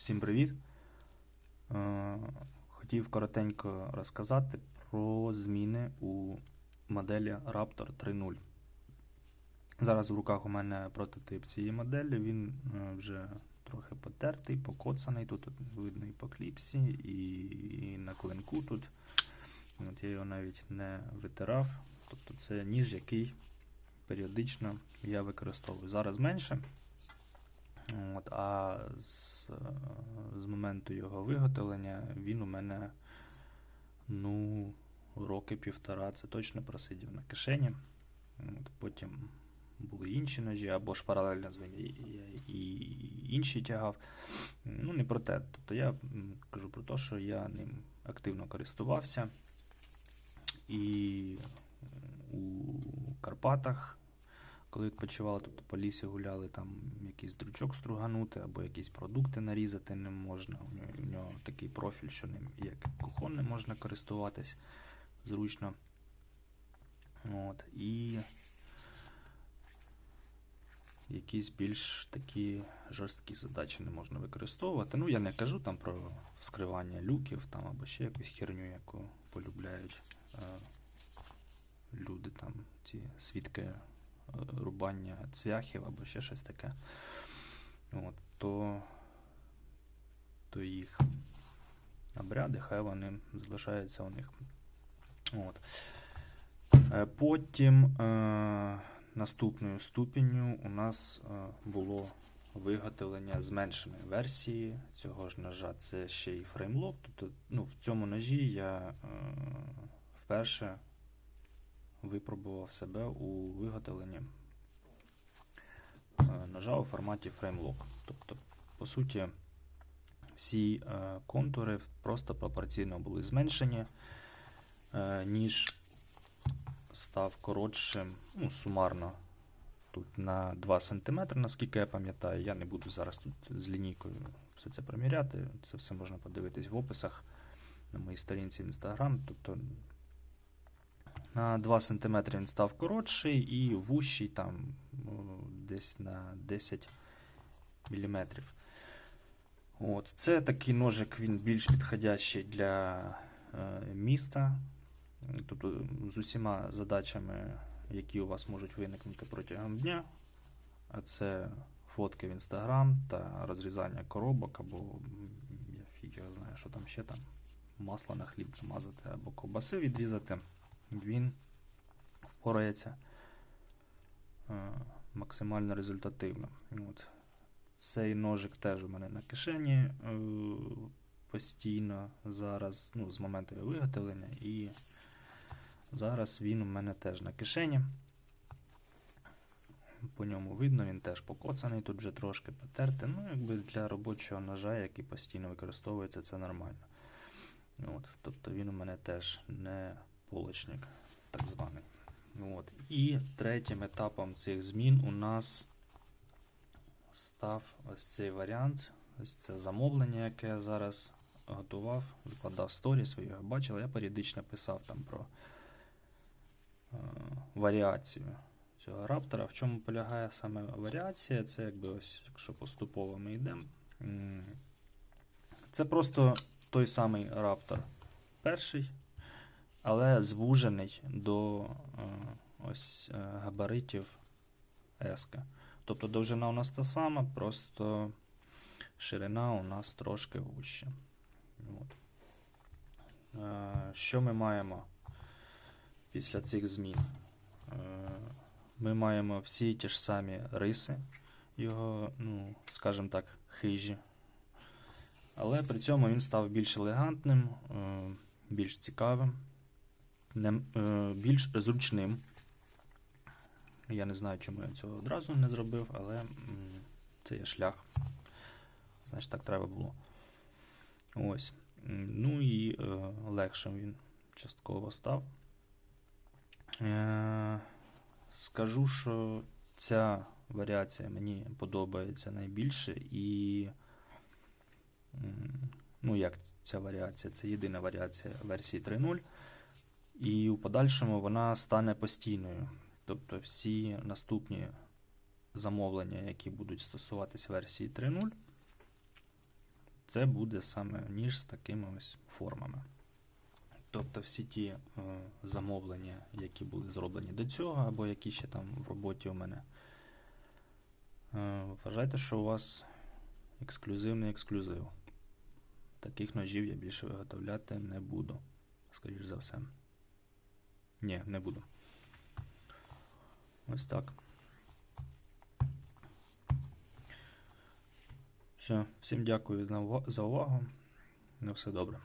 Всім привіт! Е, Хотів коротенько розказати про зміни у моделі Raptor 3.0. Зараз в руках у мене прототип цієї моделі. Він е, вже трохи потертий, покоцаний. Тут видно і по кліпсі, і на клинку тут. От я його навіть не витирав. Тобто це ніж, який періодично я використовую. Зараз менше. От, а з, з моменту його виготовлення він у мене ну, роки півтора це точно просидів на кишені. От, потім були інші ножі, або ж паралельно з ним і інші тягав. Ну, не про те. Тобто я кажу про те, що я ним активно користувався. І у Карпатах коли відпочивали, тобто по лісі гуляли, там якийсь дручок струганути або якісь продукти нарізати не можна. У нього, такий профіль, що ним як кухон не можна користуватись зручно. От, і якісь більш такі жорсткі задачі не можна використовувати. Ну, я не кажу там про вскривання люків там, або ще якусь херню, яку полюбляють е, люди, там, ці свідки рубання цвяхів або ще щось таке. От, то, то їх обряди, хай вони залишаються у них. От. Е, Потім е, наступною ступенню у нас е, було виготовлення зменшеної версії цього ж ножа. Це ще й фреймлок. Тобто, ну, в цьому ножі я е, вперше випробував себе у виготовленні е, ножа у форматі фреймлок. Тобто, по суті, всі е, контури просто пропорційно були зменшені, е, ніж став коротшим, ну, сумарно. Тут на 2 см, наскільки я пам'ятаю, я не буду зараз тут з лінійкою все це проміряти. Це все можна подивитись в описах на моїй сторінці в Instagram. Тобто на 2 см він став коротший і вущий там ну, десь на 10 мм. От. Це такий ножик, він більш підходящий для е, міста. Тобто з усіма задачами, які у вас можуть виникнути протягом дня. А це фотки в Instagram та розрізання коробок, або я фіг його знаю, що там ще там. Масло на хліб намазати або ковбаси відрізати. Він впорається е, максимально результативно. От. Цей ножик теж у мене на кишені е, постійно зараз, ну, з моменту його виготовлення, і зараз він у мене теж на кишені. По ньому видно, він теж покоцаний, тут вже трошки потертий. Ну, якби для робочого ножа, який постійно використовується, це нормально. От, тобто він у мене теж не полочник, так званий. От. І третім етапом цих змін у нас став ось цей варіант, ось це замовлення, яке я зараз готував, викладав сторіс, ви його бачили. Я періодично писав там про е, варіацію цього раптора. В чому полягає саме варіація? Це якби ось, якщо поступово ми йдемо. Це просто той самий раптор перший, але звужений до е, ось е, габаритів S. Тобто довжина у нас та сама, просто ширина у нас трошки вуща. От. Е, Що ми маємо після цих змін? Ми маємо всі ті ж самі риси, його, ну, скажімо так, хижі. Але при цьому він став більш елегантним, більш цікавим, більш зручним. Я не знаю, чому я цього одразу не зробив, але це є шлях. Значить, так треба було. Ось. Ну і е, легшим він частково став. Е, скажу, що ця варіація мені подобається найбільше і. Ну, як ця варіація? Це єдина варіація версії 3.0. І у подальшому вона стане постійною. Тобто всі наступні замовлення, які будуть стосуватись версії 3.0, це буде саме ніж з такими ось формами. Тобто всі ті е, замовлення, які були зроблені до цього, або які ще там в роботі у мене. Е, вважайте, що у вас ексклюзивний ексклюзив. Таких ножів я більше виготовляти не буду. Скоріш за все. Ні, не буду. Ось так. Все, всім дякую за увагу. На все добре.